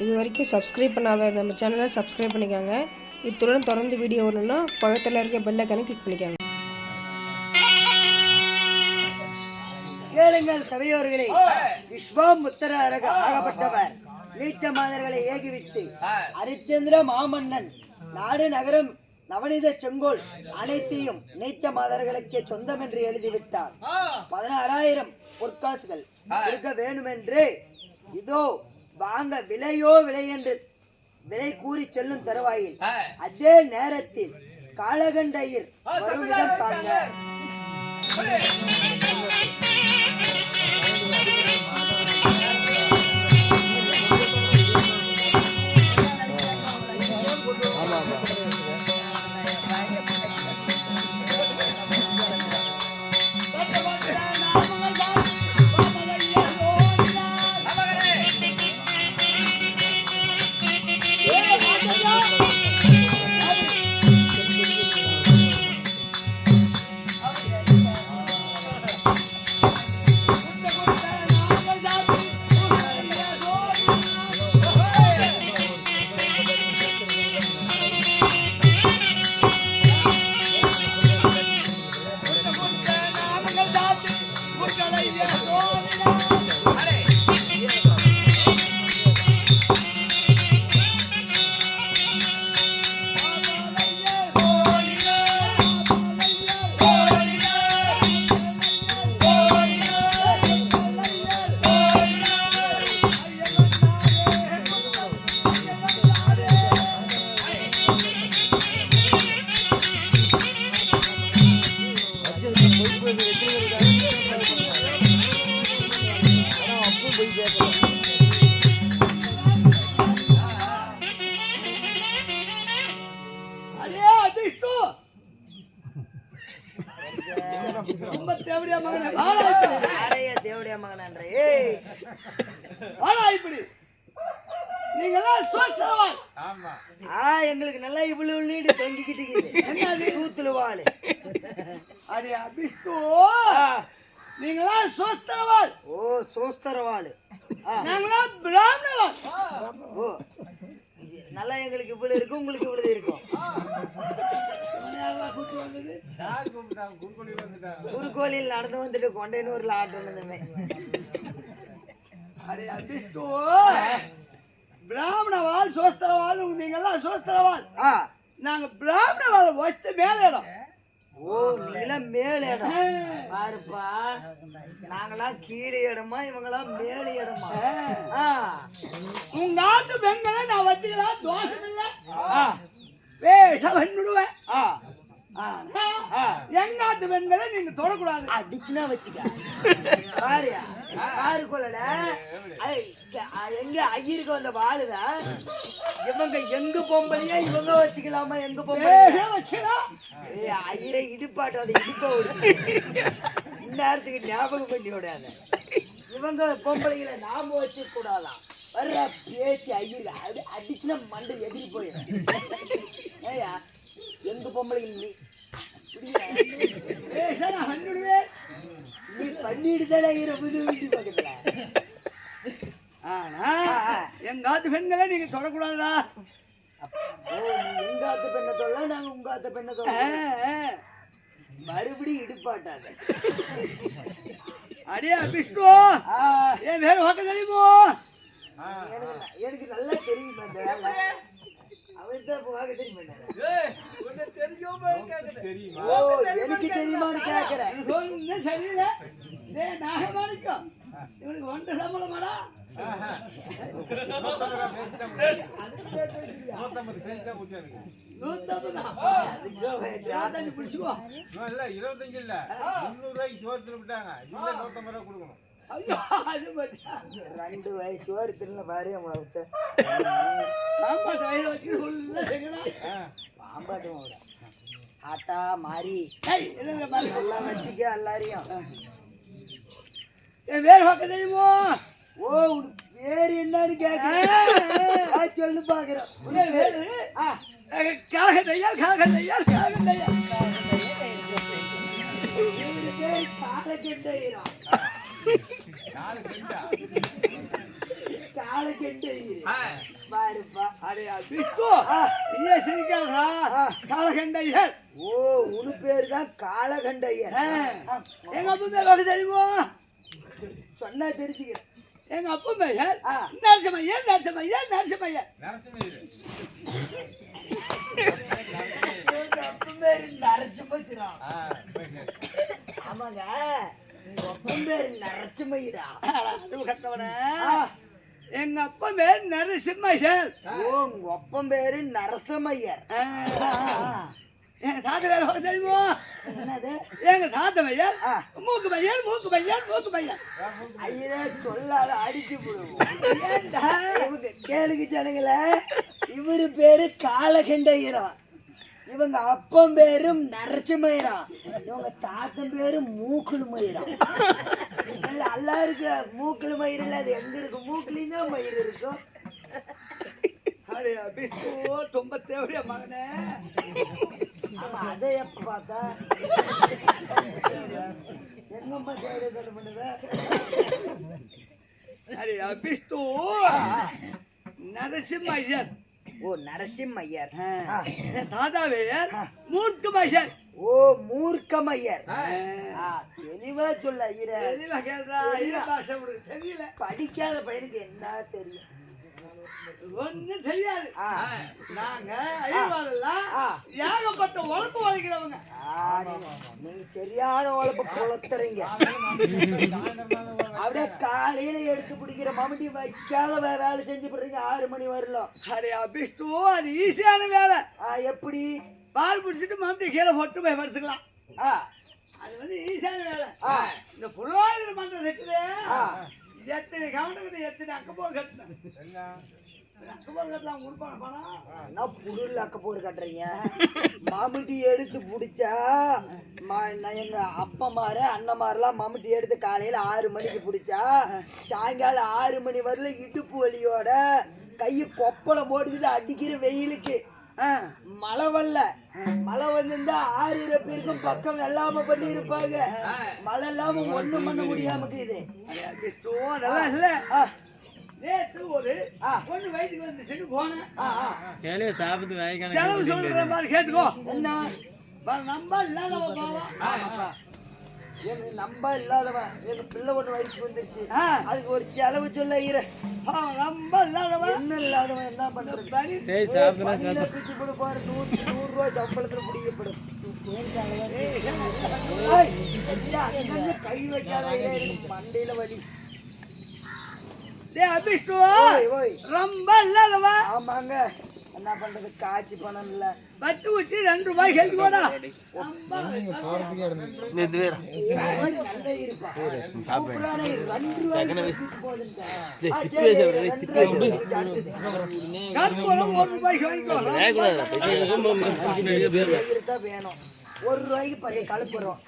இது வரைக்கும் சப்ஸ்கிரைப் பண்ணாத நம்ம சேனலை சப்ஸ்கிரைப் பண்ணிக்காங்க. இத்துடன் தொடர்ந்து வீடியோ வரணும்னா பக்கத்தில் இருக்க பெல் ஐக்கானை கிளிக் பண்ணிக்காங்க. கேளுங்கள் சபையோர்களே விஸ்வாமுத்திர ஆகப்பட்டவர். நீச்ச மாதர்களை ஏகிவிட்டு ஹரிச்சந்திர மாமன்னன் நாடு நகரம் நவநீத செங்கோல் அனைத்தையும் நீச்ச மாதர்களுக்கு சொந்தம் என்று எழுதிவிட்டார். பதினாறாயிரம் பொற்காசுகள் இருக்க வேண்டுமென்று இதோ வாங்க விலையோ விலை என்று விலை கூறி செல்லும் தருவாயில். அதே நேரத்தில் காலகண்டையில் வரும் விதம் காண்க ரொம்ப தேவடியா மகனே வாடா இப்படி. யாரைய தேவடைய ஏய் வாடா இப்படி நீங்கெல்லாம் சோத்திரவான் ஆ எங்களுக்கு நல்லா இவ்வளவு நீடு தொங்கிக்கிட்டு இருக்குது என்னது சூத்துல வாழு அடே அபிஷ்டு நீங்களாம் சோத்திரவான் ஓ சோஸ்தர வாழு ஆ, நாங்களாம் பிராமணவான் ஓ நல்லா எங்களுக்கு இவ்வளவு இருக்கும் உங்களுக்கு இவ்வளவு இருக்கும் குறுக்கோளில் நடந்து வந்துட்டு கொண்டைனூர்ல ஆட்டு வந்தமே அடே அபிஷ்டு பிராமணவாள் சோஸ்திரவாள் நீங்கெல்லாம் சோஸ்திரவாள் ஆ. நாங்க பிராமணவாள் வச்சு மேல இடம். ஓ நீலாம் மேல் இடம். பாருப்பா நாங்களாம் கீழே இடமா இவங்களாம் மேல் இடமா? உங்க ஆத்து பெண்களை நான் வச்சுக்கலாம் தோஷம் இல்லை ஆ பேச வந்துடுவேன் ஆ ஆனா, ஆ எங்க ஆத்து பெண்களை நீங்க தொடக்கூடாது. அடிச்சுனா வச்சுக்க. பாரியா பாரு கொள்ளல எங்க ஐயருக்கு வந்த வாழுத இவங்க எங்க பொம்பளையா இவங்க வச்சுக்கலாமா எங்க பொம்பளை பேச வச்சுக்கலாம் ஐயரை இடுப்பாட்டு அதை இடுப்ப விடு. இந்நேரத்துக்கு ஞாபகம் பண்ணி விடாத. இவங்க பொம்பளைங்களை நாம வச்சு கூடாதான் வர்ற பேச்சு ஐயர் அடி அடிச்சுனா மண்டை எதிரி போயிடும். ஏயா எங்க பொம்பளைங்க நீ நீ பண்ணிட்டு தானே ஐயரை புது வீட்டு பக்கத்துல ஆனா எங்க பெண்களை நீங்க தொடக்கூடாதா ஓ நீ எங்க ஆத்த பெண்ணை தொல்ல நாங்க உங்க ஆத்த பெண்ணை தொல்ல மறுபடியும் இடுப்பாட்டாத அடே விஷ்ணு ஆ, ஏன் வேற பார்க்க தெரியுமோ எனக்கு எனக்கு நல்லா தெரியும் அந்த வேலை அவர் தெரியும் எனக்கு தெரியுமான்னு கேக்குறேன். சரியில்லை. டேய் நாகமாணிக்கம் இவனுக்கு ஒன்றை சம்பளமாடா? இருபத்தஞ்சு இல்ல முந்நூறு ரூபாய்க்கு சோத்துல விட்டாங்க. இதுல நூத்தம்பது ரூபா கொடுக்கணும். ஐயோ அது பத்தியா ரெண்டு வயசு சோறு திரும்ப பாரு ஆமா கையில் வச்சு விட ஆத்தா மாறி. நல்லா வச்சுக்க எல்லாரையும். என் வேறு பார்க்க தெரியுமோ? ஓ உனக்கு பேர் என்னன்னு கேக்குறேன். சொல்லு பாக்குறேன். காகத்தையா காகத்தையா பேர் காலக்கெண்டையா நாலு பெண்டா காலக்கெண்டை. பாருப்பா. அடையா விஷ்ணு நீயே சிரிக்காதா காலகண்டையர் ஓ உனு பேர் தான் காலகண்டையர் எங்க அப்பா பேர் உனக்கு தெரியுமோ? சொன்னா தெரிஞ்சுக்கிறேன். எங்க அப்பா. நரசிம்மையர் நரசிம்மையர் நரசிம்மையர் நரசிம்மீர் உங்க அப்பன் பேரு போய் ஆமாங்க. அப்பன் பேரு நரைச்சு மயிரா அது கட்டவன எங்க அப்பா பேர் நரசிம்மையர் ஓ உங்க அப்பன் பேரு நரசமையர் எங்க தாத்தா தெரியுமோ? என்னது? எங்க தாத்தா பெயர் ஆ. மூக்கு பையன் மூக்கு பையன் மூக்கு பையன். ஐயரே சொல்லாத அடிச்சு இவங்க கேளுக்கு ஜனங்கள இவரு பேரு காலகண்டையரா. இவங்க அப்பன் பேரும் நரசிம்மயிரா. இவங்க தாத்தன் பேரு மூக்குழு மயிரா எல்லாம் இருக்கு மூக்குழு மயிர் இல்ல அது எங்க இருக்கு மூக்குலையும் தான் மயிர் இருக்கும். ரொம்ப தேவையா மகனே? அதை எப்ப பார்த்தா? எங்கம்மா தேவை தடை பண்ணுத விஷ்ணு நரசிம்மையர் ஓ. என் தாத்தா பெயர் மூக்கு பையன் ஓ மூர்க்கமையர் ஆ, தெளிவா சொல்ல ஐயரே தெரியல. படிக்காத பையனுக்கு என்ன தெரியும்? ஒண்ணும் தெரியாது. நாங்க ஐயவாளெல்லாம் ஆ. ஏகப்பட்ட உழைப்பு உழைக்கிறவங்க நீங்க- சரியான உழைப்பு புலத்துறீங்க அப்படியே காலையில எடுத்து பிடிக்கிற மம்முட்டி வைக்காத வேலை செஞ்சு போடுறீங்க. ஆறு மணி வரலாம். அடையா விஷ்ணு அது ஈஸியான வேலை. ஆ, எப்படி? பால் பிடிச்சிட்டு மறுபடியும் கீழே போட்டு போய் படுத்துக்கலாம். ஆ, அது வந்து ஈஸியான வேலை. ஆ. இந்த புலவாயிரம் மன்றம் இருக்குது ஆ. எத்தனை கவனம் எத்தனை அக்கப்போர் கட்டினேன் என்ன புடுல் அக்க போர் கட்டுறீங்க? மம்முட்டி எடுத்து பிடிச்சா ம- நான் எங்க அப்பமார அண்ணமாரெல்லாம் மம்முட்டி எடுத்து காலையில ஆறு மணிக்கு பிடிச்சா சாயங்காலம் ஆறு மணி வரல இடுப்பு வலியோட கையை கொப்பளம் போட்டுக்கிட்டு அடிக்கிற வெயிலுக்கு. ஆ. மழை வரல. மழை வந்திருந்தா ஆறு பேருக்கும் பக்கம் வெள்ளாம பண்ணி இருப்பாங்க மழை இல்லாம ஒண்ணும் பண்ண முடியாம இருக்குது. ஒரு. பொண்ணு வயிற்றுக்கு. செலவு சொல்ற மாதிரி கேட்டுக்கோ என்ன பாரு, நம்ம இல்லாதவ பாவம் எங்க நம்ப இல்லாதவன் எங்க பிள்ளை ஒண்ணு வயசுக்கு வந்துருச்சு. அதுக்கு ஒரு செலவு சொல்ல ஐயர பாவம், நம்ம இல்லாதவ என்ன இல்லாதவன் என்ன பண்றது பிச்சு கொடுப்பாரு நூத்தி நூறு ரூபாய் சம்பளத்துல பிடிக்கப்படும் கை வைக்காத எனக்கு மண்டையில வலி டேய் அபிஷ்டு ஓய், ஓய். ரொம்ப இல்லாதவ ஆமாங்க என்ன பண்றது காய்ச்சி பணம் இல்ல பத்து ரெண்டு ரூபாய் போடா ஒரு வேணும் ஒரு ரூபாய்க்கு பழைய கலப்புறோம்.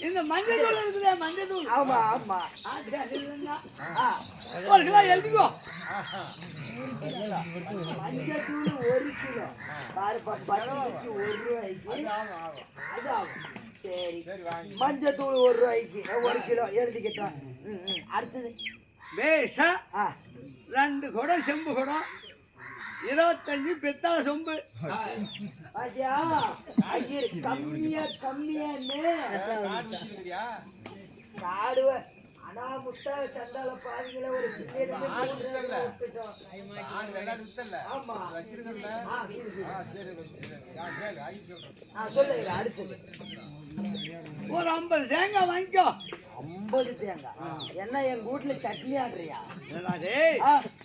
இந்த மஞ்சள் தூள் இருக்குதே மஞ்சள் தூள். ஆமா ஆமா. ஒரு கிலோ எழுதிக்கோ. மஞ்சள் தூள் ஒரு கிலோ. பாருப்பா பத்து வச்சு ஒரு ரூபாய்க்கு. அது ஆகும் சரி. மஞ்சள் தூள் ஒரு ரூபாய்க்கு. ஒரு கிலோ எழுதிக்கிட்டோம். அடுத்தது. பேஷா ஆ. ரெண்டு குடம் செம்பு குடம். இருபத்தஞ்சு பித்தளை சொம்பு. ஐயர் கம்மியா கம்மியான்னு. காடுவ ஆனா முட்டை சண்டால பாதிங்கள ஒரு சொல்லுங்க அடுத்தது ஒரு ஐம்பது தேங்காய் வாங்கிக்கோ. ஐம்பது தேங்காய்? என்ன எங்க வீட்டுல சட்னி ஆடுறியா.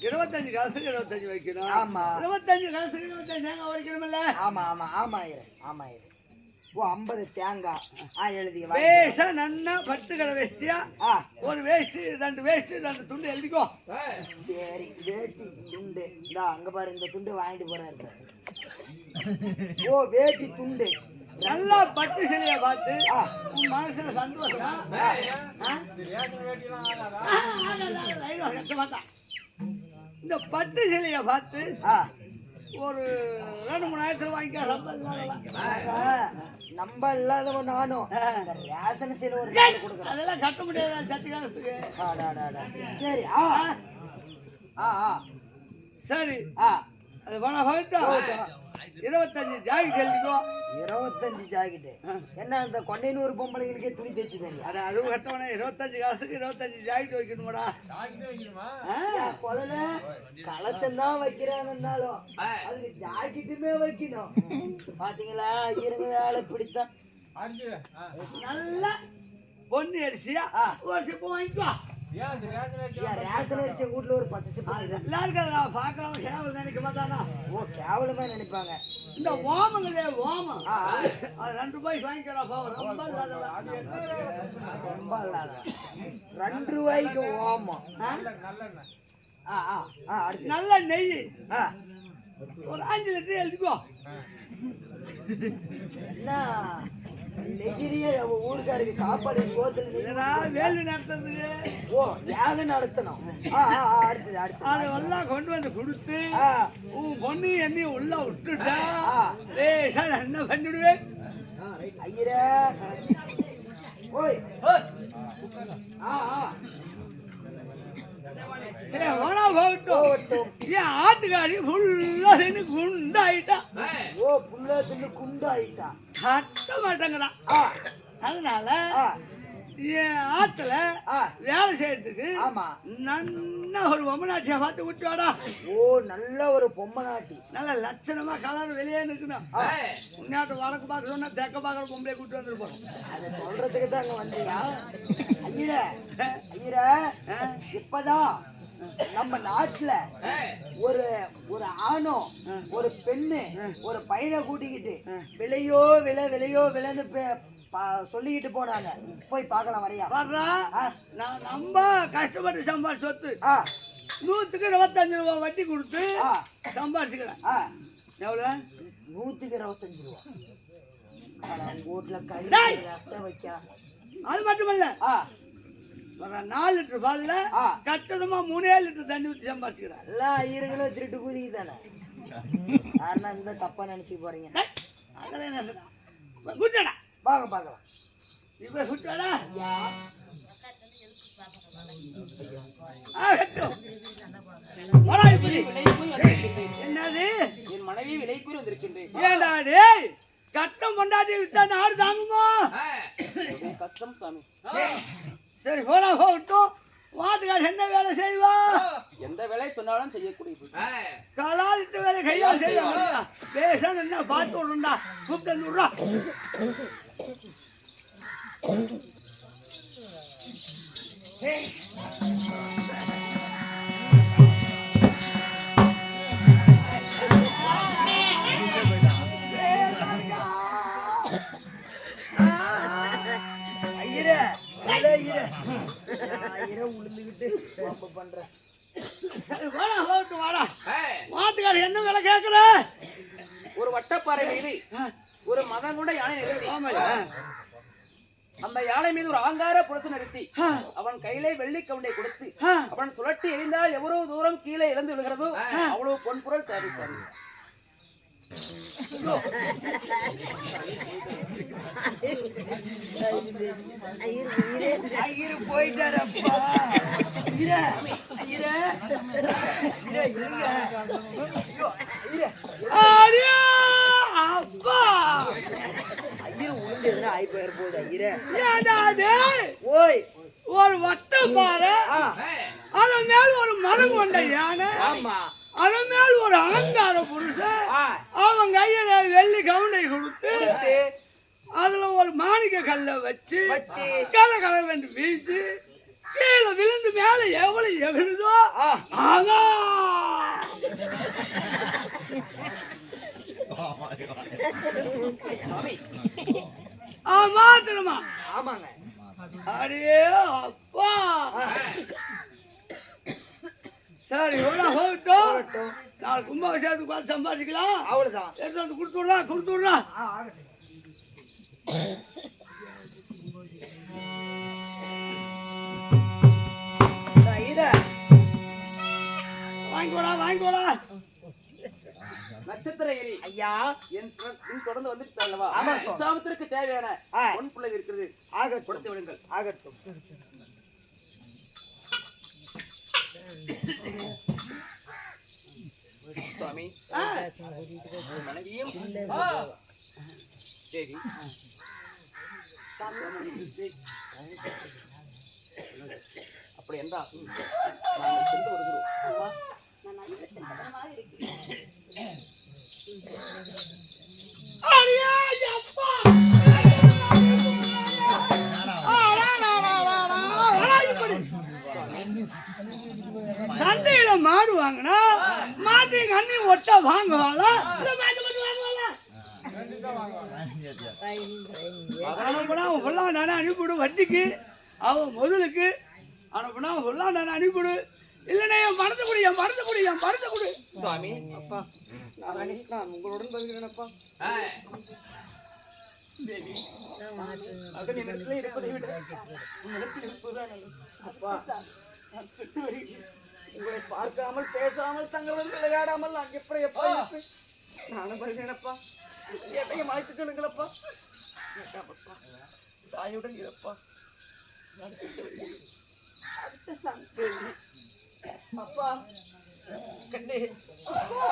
இருபத்தஞ்சு காசுக்கு இருபத்தஞ்சு வைக்கணும். ஆமா. இருபத்தஞ்சு காசுக்கு இருபத்தஞ்சு தேங்காய் வைக்கணும்ல ஆமா ஆமா ஆமா இரு ஆமா இரு ஓ ஐம்பது தேங்காய் ஆ எழுதி வாங்கி. பேஷா நன்னா பட்டு கடை வேஷ்டியா ஆ ஒரு வேஷ்டி ரெண்டு வேஷ்டி ரெண்டு துண்டு எழுதிக்கோ சரி வேட்டி துண்டு இந்தா அங்க பாரு இந்த துண்டு வாங்கிட்டு போறாரு ஓ வேட்டி துண்டு நல்லா பட்டு சிலைய பார்த்து உன் மனசுல சந்தோஷமா. இந்த பட்டு சிலைய பார்த்து ஆ ஒரு ரெண்டு மூணு ஆயிரத்துல வாங்கிக்க ரொம்ப இல்லாதவன். ஆகா, நம்ம இல்லாதவன் நானும். ரேஷன் சீல ஒரு கொடுக்குறேன். அதெல்லாம் கட்ட முடியாது சட்டி காலத்துக்கு. சரி ஆ. ஆ சரி. ஆ. அது வேணா போகட்டும் இருபத்தஞ்சு ஜாக்கெட் எழுதிக்கோ இருபத்தஞ்சு ஜாக்கெட்டு. என்ன அந்த கொண்டைனூர் பொம்பளைங்களுக்கே துணி தைச்சு தரியா அட அறுபது கட்டவனே இருபத்தஞ்சு காசுக்கு இருபத்தஞ்சு ஜாக்கெட் வைக்கணுமாடா. கொலல. கலசம் தான் வைக்கிறாங்கன்னாலும் அதுக்கு ஜாக்கெட்டுமே வைக்கணும். பாத்தீங்களா? இருங்க வேலை பிடித்தான். நல்லா. பொண்ணு அரிசியா ஆ. ஒரு சிப்பம் வாங்கிக்கோ ரேஷன் அரிசி வீட்டுல ஒரு பத்து சிப்பம் நல்லா இருக்காதா பார்க்கலாம் கேவல் நினைக்க மாட்டானா? ஓ கேவலமா நினைப்பாங்க. இந்த ஓமங்களே ஓமம். ரெண்டு ரூபாய்க்கு வாங்கிக்கிறா ரொம்ப. ரொம்ப ரெண்டு ரூபாய்க்கு ஓமம். நல்ல நெய். ஒரு அஞ்சு லிட்டர் எழுதிக்கோ. என்ன? நெகிரியே ஊருக்காருக்கு சாப்பாடு சோத்துல வேலு நடத்துறதுக்கு? ஓ யாகம் நடத்தணும். அடுத்தது அதெல்லாம் கொண்டு வந்து கொடுத்து உன் பொண்ணு என்னையும் உள்ள விட்டுட்டா நான் என்ன பண்ணிடுவேன்? ஐயரே. ஓய். ஆ ஆ. சரி போகட்டும். போகட்டும். என் ஆட்டுக்காரி ஃபுல்லா நின்று குண்டாயிட்டா. ஓ புள்ள தின்னு குண்டாயிட்டா. கட்ட மாட்டேங்கிறான் ஆ. அதனால என் ஆத்துல ஆ. வேலை செய்யறதுக்கு ஆமா. நன்னா ஒரு பொம்மனாட்சியை பார்த்து விட்டுவாடா ஓ நல்ல ஒரு பொம்மை நாட்டி நல்ல லட்சணமா கலர் வெளியே நிற்கணும். முன்னாட்டு வடக்கு பார்க்க சொன்னா தெக்க பார்க்குற பொம்பளை கூட்டு வந்துருப்போம் அதை சொல்றதுக்கு தான் அங்க வந்தியா ஐயரே. ஐயரே இப்பதான் நம்ம நாட்டுல ஒரு ஒரு ஆணோ ஒரு பெண்ணு ஒரு பையனை கூட்டிக்கிட்டு விலையோ விலை விலையோ விலைன்னு சொல்லிக்கிட்டு போனாங்க. போய் பார்க்கலாம் வரையா. நான் நம்ம கஷ்டப்பட்டு சம்பாதிச்ச சொத்து நூத்துக்கு இருபத்தஞ்சு ரூபா வட்டி கொடுத்து சம்பாதிச்சுக்கிறேன் எவ்வளோ நூத்துக்கு இருபத்தஞ்சு ரூபா. வீட்டுல டேய்! ரசத்தை வைக்க. அது மட்டுமல்ல. நாலு லிட்டர் பால்ல ஆ. கச்சிதமா மூணே லிட்டர் தண்ணி ஊற்றி சம்பாதிச்சுக்கிறேன் எல்லாம் ஐயருங்களும் திருட்டு கூதிக்கு தானே? யாருன்னா இந்த தப்பா நினைச்சுக்க போறீங்க. அதெல்லாம் என்ன குட்டடா. வாங்க பார்க்கலாம். இப்ப குட்டடா. என்னது? என் மனைவி விலை கூறி வந்திருக்கின்றேன். டேய் கட்டம் கொண்டாடி விட்டா நாடு தாங்குமோ? கஷ்டம் சாமி. சரி போனா போகட்டும் வாட்டுக்கார் என்ன வேலை செய்வா? எந்த வேலை சொன்னாலும் செய்யக்கூடியது. கலாலிட்டு வேலை கையால் செய்வா. பேச என்ன பார்த்து விடுண்டா கூப்பிட்டு விடுறா. ஐயரே உளுந்துக்கிட்டு பண்றேன் வாடா வாடா. என்ன வேலை கேட்குற ஒரு வட்டப்பாறை மீது ஒரு மதம் கொண்ட யானை நிறுத்தி. அந்த யானை மீது ஒரு ஆங்கார புருஷன் நிறுத்தி. அவன் கையிலே வெள்ளி கவுண்டை கொடுத்து. அவன் சுழட்டி எறிந்தால் எவ்வளவு தூரம் கீழே இழந்து விழுகிறதோ அவ்வளவு பொன்பொருள் தயாரித்தார் ஐயரு போயிட்டாரப்பா. ஐயரே ஐயரே. அப்பா. ஐயரு உளுந்து எதுனா ஆகி போயிட போகுது ஐயரே. ஓய் ஒரு வட்ட பாறை ஆ. அதன் மேல ஒரு மரம் கொண்ட யானை. ஆமா. அதன் மேல ஒரு அலங்கார புருஷன். அவன் கையில வெள்ளி கவுண்டை கொடுத்து அதுல ஒரு மாணிக்க கல்லை வச்சு வச்சு. கல கலவென்று வீசி கீழே விழுந்து மேல எவ்வளவு எகுதோ ஆ. அதான். ஆமா திருமா ஆமாங்க. அடே அப்பா. சரி எவ்வளோ போகட்டும் நாலு கும்பாபிஷேகத்துக்கு பார்த்து சம்பாதிக்கலாம் அவ்வளவுதான். எடுத்து வந்து கொடுத்து விட்றா கொடுத்து விட்றா. ஆ ஆகட்டும். இந்த ஐயரே வாங்கிக்கோடா வாங்கிக்கோடா நட்சத்திர எரி ஐயா என் தொடர்ந்து வந்துட்டு அல்லவா ஆமா, தேவையான ஆ. பொன் பிள்ளை இருக்கிறது. ஆகட்டும். கொடுத்து விடுங்கள். ஆகட்டும். சுவாமி. மனைவியும் தேவி அப்படி என்றால் நாங்கள் சென்று வருகிறோம். ஒட்ட வாங்குவாளா இல்ல மாட்டு மட்டும் வாங்குவாளா அனுப்புனா நானே அனுப்பிவிடு வட்டிக்கு அவன் முதலுக்கு அனுப்புனா அவன் ஃபுல்லாக நானே அனுப்பிவிடு இல்லைண்ணே என் மருந்து கொடு என் மருந்து கொடு என் மருந்து கொடு சுவாமி அப்பா நான் நான் உங்களுடன் வருகிறேனப்பா தேவி இருப்பதை விட இருப்பதுதான். அப்பா நான் சென்று வருகிறேன் உங்களை பார்க்காமல் பேசாமல் தங்களுடன் விளையாடாமல் நான் எப்படி எப்பா நானும் வருகிறேனப்பா. என்னையும் அழைத்து சொல்லுங்களப்பா. தாயுடன் இருப்பா. வருகிறேன். அப்பா. கண்ணே. அப்பா.